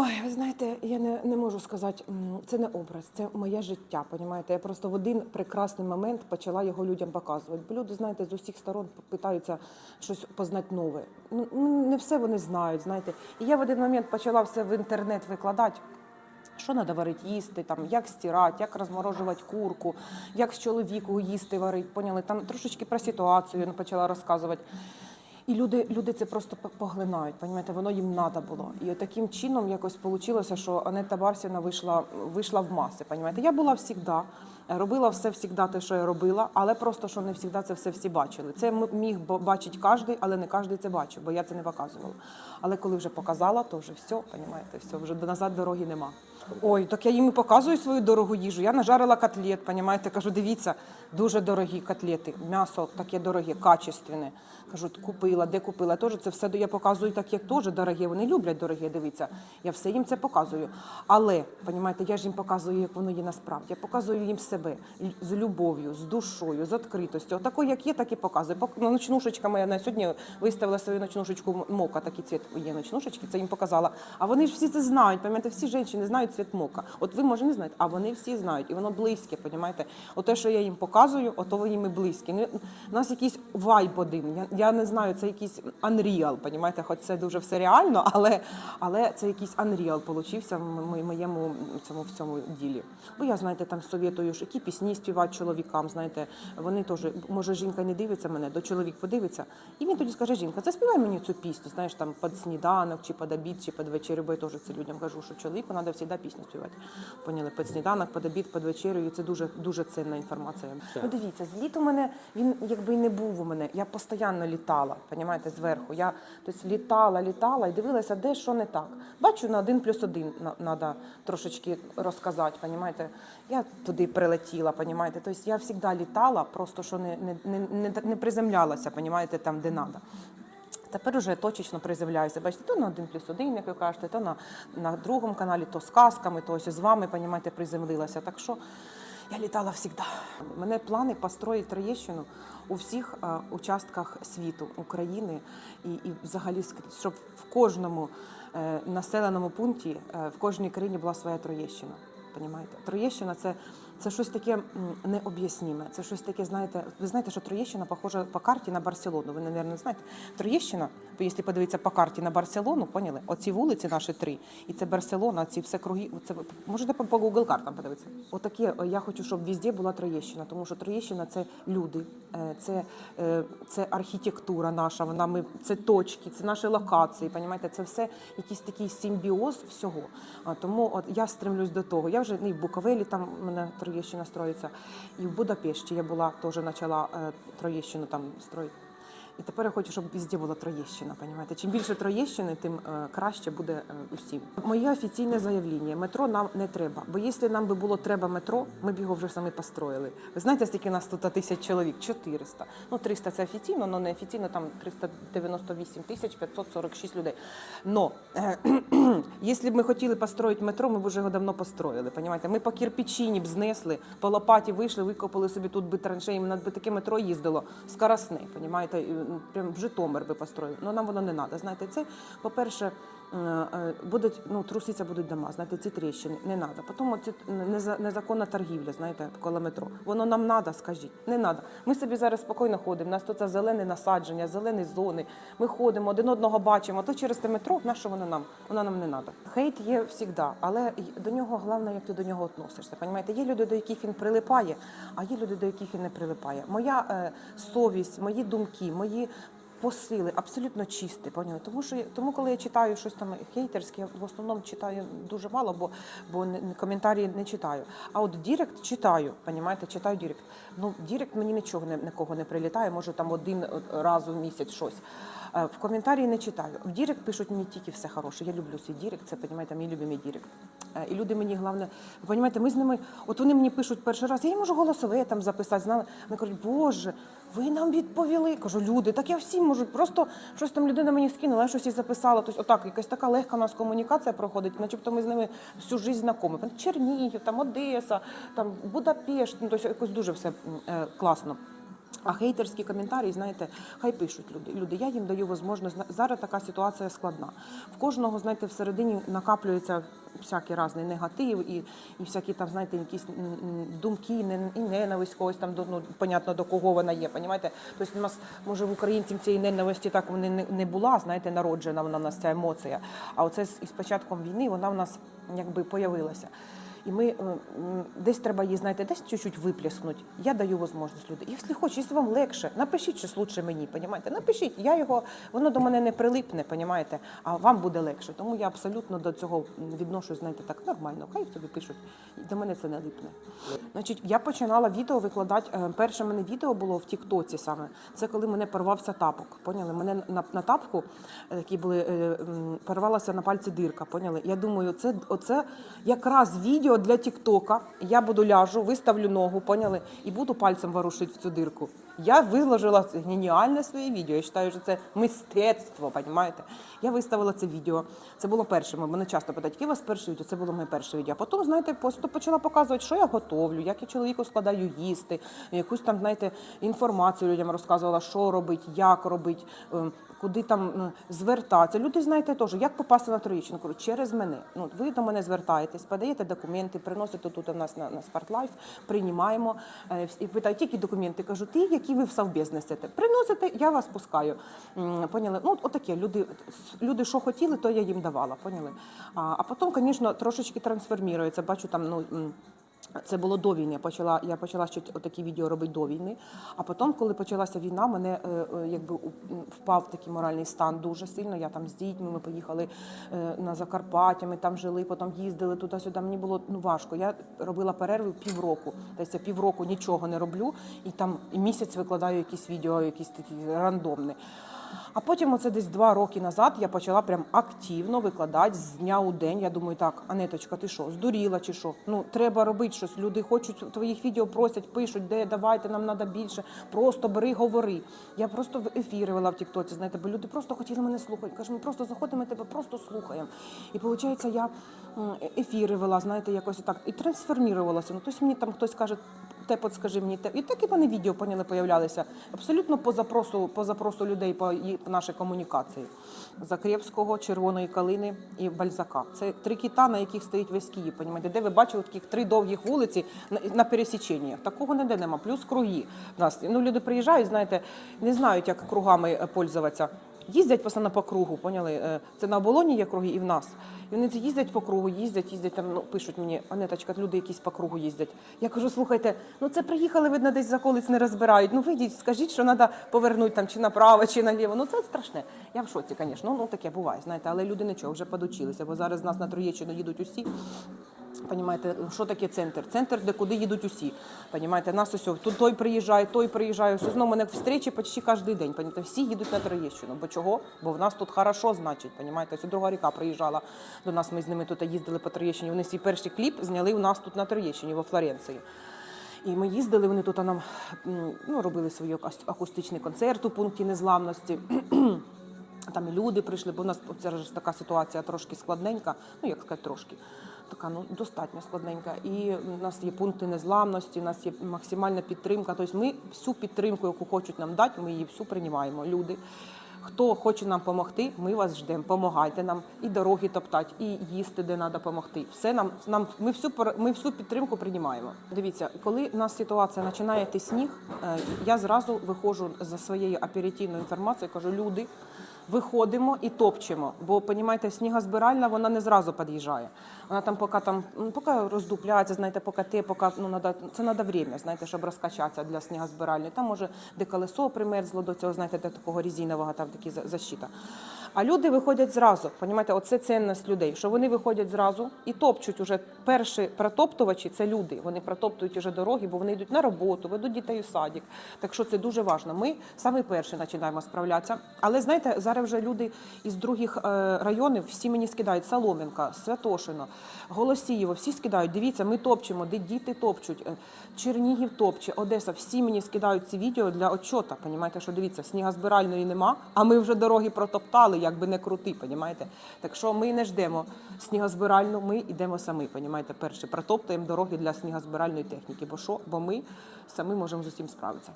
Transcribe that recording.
Ой, ви знаєте, я не, не можу сказати, це не образ, це моє життя. Понімаєте? Я просто в один прекрасний момент почала його людям показувати. Бо люди, знаєте, з усіх сторон питаються щось познати нове. Ну, не все вони знають, знаєте. І я в один момент почала все в інтернет викладати. Що треба варити їсти, там, як стирати, як розморожувати курку, як з чоловіку їсти варити, поняли? Там трошечки про ситуацію я почала розказувати. І люди, люди це просто поглинають, понімаєте, воно їм треба було. І таким чином якось вийшло, що Анетта Барсівна вийшла, вийшла в маси. Понімаєте? Я була завжди, робила все завжди те, що я робила, але просто що не завжди це все всі бачили. Це міг б- бачити кожен, але не кожен це бачив, бо я це не показувала. Але коли вже показала, то вже все, понімаєте, все, вже назад дороги нема. Ой, так я їм і показую свою дорогу їжу. Я нажарила котлет, понімаєте, кажу, дивіться, дуже дорогі котлети, м'ясо таке дороге, качественне. Кажу, купила, де купила. Теж це все я показую так, як теж дороге. Вони люблять дороге, дивіться. Я все їм це показую. Але, понімаєте, я ж їм показую, як воно є насправді. Я показую їм себе з любов'ю, з душою, з відкритостю. Отако, як є, так і показую. Ну, Ночнушечка моя на сьогодні виставила свою ночнушечку мока, такий цвіт є ночнушечки, це їм показала. А вони ж всі це знають. Пам'ятаєте, всі жінки знають цвіт мока. От ви може не знаєте, а вони всі знають, і воно близьке, понімаєте? От те, що я їм показую, ото їм і близьке. Ну, у нас якийсь вайб один. Я, я не знаю, це якийсь unreal, понімаєте? Хоч це дуже все реально, але, але це якийсь unreal получився в моєму цьому в цьому ділі. Бо я, знаєте, там совєтую, ж, які пісні співати чоловікам, знаєте, вони теж, може, жінка не дивиться мене, до чоловік подивиться, і він тоді скаже, жінка, це співай мені цю пісню, знаєш, там під сніданок, чи під обід, чи під вечерю, бо я теж це людям кажу, що чоловіку треба завжди пісню співати. Поняли, під сніданок, під обід, під вечерю, і це дуже, дуже цінна інформація. Так. Ну, дивіться, зліт у мене, він якби й не був у мене, я постійно літала, понімаєте, зверху. Я тобто, літала, літала і дивилася, де що не так. Бачу, на один плюс один треба трошечки розказати, понімаєте. Я туди прилетіла, понімаєте. Тобто я завжди літала, просто що не, не, не, не, не приземлялася, понімаєте, там, де треба. Тепер уже точечно приземляюся. Бачите, то на один плюс один, як ви кажете, то на, на другому каналі, то з казками, то ось з вами, понімаєте, приземлилася. Так що я літала завжди. Мене плани построїти Троєщину у всіх е, участках світу України і, і взагалі щоб в кожному е, населеному пункті, е, в кожній країні була своя Троєщина. Понімаєте? Троєщина це, це щось таке необ'ясніме. Це щось таке, знаєте, ви знаєте, що Троєщина похожа по карті на Барселону. Ви, мабуть, знаєте. Троєщина, якщо подивитися по карті на Барселону, поняли? Оці вулиці наші три, і це Барселона, ці все круги. Це можете по, Google картам подивитися. Отаке я хочу, щоб везде була Троєщина, тому що Троєщина це люди, е, це, е, це архітектура наша. Вона ми це точки, це наші локації. Понімаєте, це все якийсь такий симбіоз всього. Тому от я стремлюсь до того. Я вже ну, і в Буковелі там мене Троєщина строїться, і в Будапешті я була теж почала е, Троєщину там строїти. І тепер я хочу, щоб везде була Троєщина. Понімаєте? Чим більше Троєщини, тим е, краще буде е, усім. Моє офіційне заявлення: метро нам не треба. Бо якщо нам би було треба метро, ми б його вже самі построїли. Ви знаєте, скільки нас тут тисяч чоловік? 400. Ну 300 це офіційно, але неофіційно там 398 тисяч 546 людей. Но е, якщо б ми хотіли построїти метро, ми б вже його давно построїли. Понімаєте? Ми по кирпичині б знесли, по лопаті вийшли, викопали собі тут би траншеї, над би таке метро їздило скоросне, понімаєте? Прям в Житомир би построїли. Ну нам воно не треба. Знаєте, це, по-перше, е, е, будуть, ну, труситься будуть дома, знаєте, ці тріщини, не треба. Потім неза- незаконна торгівля, знаєте, коло метро. Воно нам треба, скажіть, не треба. Ми собі зараз спокійно ходимо, у нас тут зелене насадження, зелені зони. Ми ходимо, один одного бачимо, то через те метро, на що воно нам? Воно нам не треба. Хейт є завжди, але до нього головне, як ти до нього відносишся. Понімаєте? Є люди, до яких він прилипає, а є люди, до яких він не прилипає. Моя е, совість, мої думки, мої посили абсолютно чисті, поняли? Тому що тому, коли я читаю щось там хейтерське, я в основному читаю дуже мало, бо, бо коментарі не читаю. А от Дірект читаю, понімаєте, читаю Дірект. Ну, Дірект мені нічого не, нікого не прилітає, може там один раз у місяць щось. Е, В коментарі не читаю. В Дірект пишуть мені тільки все хороше. Я люблю свій Дірект, це, понімаєте, мій любимий Дірект. Е, І люди мені, головне, ви понімаєте, ми з ними, от вони мені пишуть перший раз, я їм можу голосове там записати, знали. Вони кажуть, Боже, ви нам відповіли. Кажу, люди, так я всім можу. Просто щось там людина мені скинула, я щось і записала. Тобто, отак, якась така легка у нас комунікація проходить, начебто ми з ними всю життя знайомі. Чернігів, там Одеса, там Будапешт, ну, тобто якось дуже все е, класно. А хейтерські коментарі, знаєте, хай пишуть люди. Люди, я їм даю можливість. Зараз така ситуація складна. В кожного, знаєте, всередині накаплюється всякий різний негатив і, і всякі там, знаєте, якісь думки, і ненависть когось там, ну, понятно, до кого вона є, понімаєте? Тобто у нас, може, в українців цієї ненависті так не, не була, знаєте, народжена вона в нас ця емоція. А оце з, із початком війни вона в нас якби появилася. І ми е, десь треба її, знаєте, десь чуть-чуть виплеснути. Я даю можливість люди. Якщо хочеш, якщо вам легше, напишіть щось лучше мені, понімаєте? Напишіть, я його, воно до мене не прилипне, понімаєте, а вам буде легше. Тому я абсолютно до цього відношусь, знаєте, так нормально. Хай собі пишуть. До мене це не липне. Значить, я починала відео викладати. е, Перше мене відео було в Тіктоці саме. Це коли мене порвався тапок. Поняли? Мене на, на тапку, е, які були, порвалася на пальці дирка. Поняли? Я думаю, це оце якраз відео для Тіктока. Я буду ляжу, виставлю ногу, поняли, і буду пальцем ворушити в цю дирку. Я виложила геніальне своє відео. Я вважаю, що це мистецтво, понімаєте? Я виставила це відео. Це було перше. Мене часто питають, яке у вас перше відео? Це було моє перше відео. А потім, знаєте, просто почала показувати, що я готовлю, як я чоловіку складаю їсти, якусь там, знаєте, інформацію людям розказувала, що робить, як робить, ем, куди там звертатися. Люди знаєте теж, як попасти на троєчну. Через мене. Ну, ви до мене звертаєтесь, подаєте документи, приносите тут у нас на, на Спартлайф, приймаємо. Е, І питають, які документи? Кажу, ті, які ви в совбез несете. Приносите, я вас пускаю. Поняли? Ну, отаке. Люди, люди, що хотіли, то я їм давала. Поняли? А, а потім, звісно, трошечки трансформується. Бачу там, ну. Це було до війни. Я почала, я почала ще такі відео робити до війни. А потім, коли почалася війна, мене е, е, якби впав такий моральний стан дуже сильно. Я там з дітьми, ми поїхали е, на Закарпаття, ми там жили, потім їздили туди-сюди. Мені було ну, важко. Я робила перерви півроку. Тобто півроку нічого не роблю, і там місяць викладаю якісь відео, якісь такі рандомні. А потім, оце десь два роки назад, я почала прям активно викладати з дня у день. Я думаю, так, Анеточка, ти що, здуріла чи що? Ну треба робити щось. Люди хочуть твоїх відео, просять, пишуть, де давайте, нам треба більше. Просто бери, говори. Я просто в ефіри вела в Тіктоці, знаєте, бо люди просто хотіли мене слухати. Кажуть, ми просто заходимо, тебе просто слухаємо. І виходить, я ефіри вела, знаєте, якось так і трансформувалася. Ну, тобто мені там хтось каже, те подскажи мені те. І так і вони відео поняли, появлялися абсолютно по запросу, по запросу людей по, по нашій комунікації. Закрєвського, Червоної калини і Бальзака. Це три кіта, на яких стоїть весь Київ. Понімаєте? Де ви бачили таких три довгих вулиці на, на пересіченні? Такого ніде нема. Плюс круги. Нас ну люди приїжджають, знаєте, не знають, як кругами е, пользуватися. Їздять постійно по кругу, поняли? Е, Це на оболоні є круги і в нас. І вони це їздять по кругу, їздять, їздять там, ну, пишуть мені, Анеточка, люди якісь по кругу їздять. Я кажу, слухайте, ну це приїхали, видно, десь за колиць не розбирають. Ну вийдіть, скажіть, що треба повернути там чи направо, чи наліво. Ну це страшне. Я в шоці, звісно. Ну таке буває, знаєте, але люди нічого вже подучилися, бо зараз нас на Троєщину їдуть усі. Понімаєте, що таке центр? Центр, де куди їдуть усі. Понімаєте, нас ось тут той приїжджає, той приїжджає. Ось знову мене встречі почти кожен день. Понімаєте, всі їдуть на Троєщину. Бо чого? Бо в нас тут хорошо, значить. Понімаєте, ось друга ріка приїжджала до нас. Ми з ними тут їздили по Троєщині. Вони свій перший кліп зняли у нас тут на Троєщині, во Флоренції. І ми їздили, вони тут нам ну, робили свій акустичний концерт у пункті незламності. Там і люди прийшли, бо у нас це ж така ситуація трошки складненька, ну як сказати, трошки. Така ну достатньо складненька. І в нас є пункти незламності, у нас є максимальна підтримка. Тобто ми всю підтримку, яку хочуть нам дати, ми її всю приймаємо. Люди. Хто хоче нам допомогти, ми вас ждемо. Помагайте нам і дороги топтати, і їсти, де треба допомогти. Все нам нам ми всю ми всю підтримку приймаємо. Дивіться, коли у нас ситуація починає йти сніг, е, я зразу виходжу за своєю оперативною інформацією, кажу, люди. Виходимо і топчемо, бо понімаєте, снігозбиральна вона не зразу під'їжджає. Вона там, поки там ну, поки роздупляється, знаєте, поки те, поки ну надо, це треба время, знаєте, щоб розкачатися для снігозбиральної. Там може де колесо примерзло до цього, знаєте, до такого резинового, там такі за- защита. А люди виходять зразу. Понімаєте, оце цінність людей, що вони виходять зразу і топчуть уже перші протоптувачі це люди. Вони протоптують уже дороги, бо вони йдуть на роботу, ведуть дітей у садик. Так що це дуже важливо. Ми саме перші починаємо справлятися. Але знаєте, зараз вже люди із других е, районів всі мені скидають Солом'янка, Святошино, Голосіїво, всі скидають. Дивіться, ми топчемо, де діти топчуть, е, Чернігів топче, Одеса. Всі мені скидають ці відео для отчота. Понімаєте, що дивіться, снігозбиральної нема, а ми вже дороги протоптали, як би не крути, понімаєте? Так що ми не ждемо снігозбиральну, ми йдемо самі, понімаєте? Перше протоптуємо дороги для снігозбиральної техніки. Бо що? Бо ми самі можемо з усім справитися.